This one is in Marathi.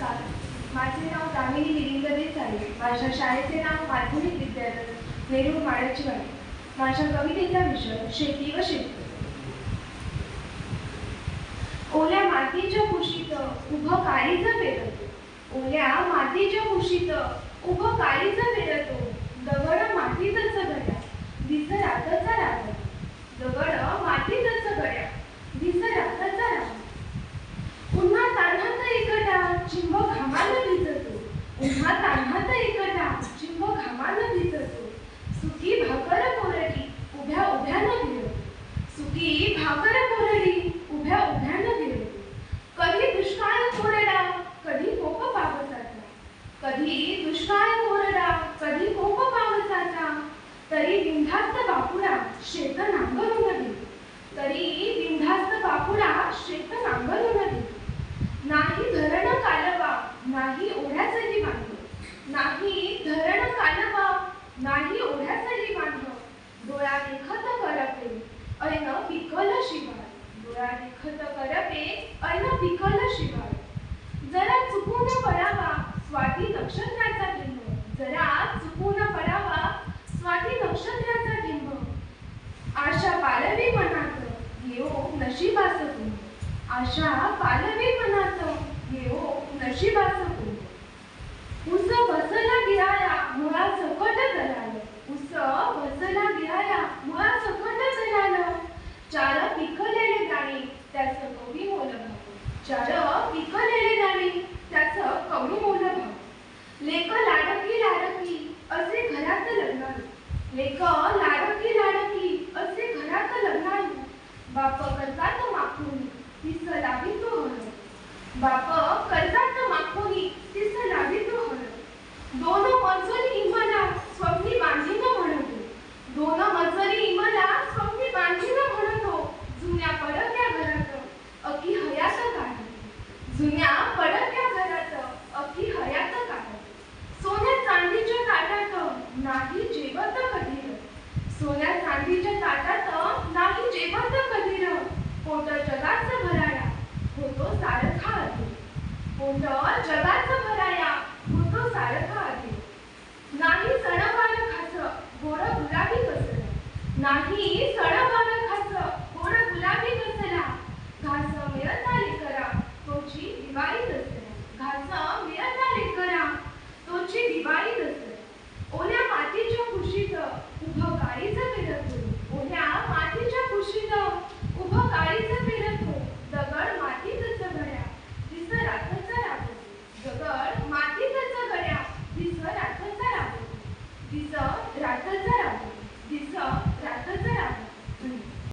नमस्कार. माझे नाव दामिनी मिलिंद देसाई माझ्या शाळेचे नाव माध्यमिक विद्यालय नेहरू माळ्याची माझ्या कवितेचा विषय शेती व शेतकरी. ओल्या मातीच्या कुशीत उभं काळीचं पेरतो. ओल्या मातीच्या कुशीत उभं काळीचं पेरतो. बिंधास्त बापुडा शेत नांगरून गेली तरी बिंधास्त बापुडा शेत नांगरून गेली नाही धरण कालवा नाही ओढ्याचली बांधव. नाही धरण कालवा नाही ओढ्याचली बांधव. डोळा देखत करते ऐन पिकल शिवाय. डोळा देखत करते ऐन पिकल शिवाय. जरा चुकून पडावा स्वाती नक्षत्राचा आशा पालवी मनात घेऊ हो नशिबाच उस बसला गिराया मुळा सकट दलाल. उस बसला गिराया मुळा सकट दलाल. चार पिकलेले दाणे त्याच कवी मोल भाव चार पिकलेले दाणे त्याच कवी मोल भाव लेख लाडकी लाडकी असे घरात लग्न. लेख बाप कर्जात माखोनी तिस लागे दोन मजली इमला स्वप्नी बांधी म्हणतो. दोन मजली इमला स्वप्नी बांधी म्हणतो जुन्या पडक्या घरात अकी हयात जुन्या पडक्या घरात अकी हयात काढ सोन्या चांदीच्या ताटात नाही जेवत कधी. सोन्या चांदीच्या ताटात नाही सडा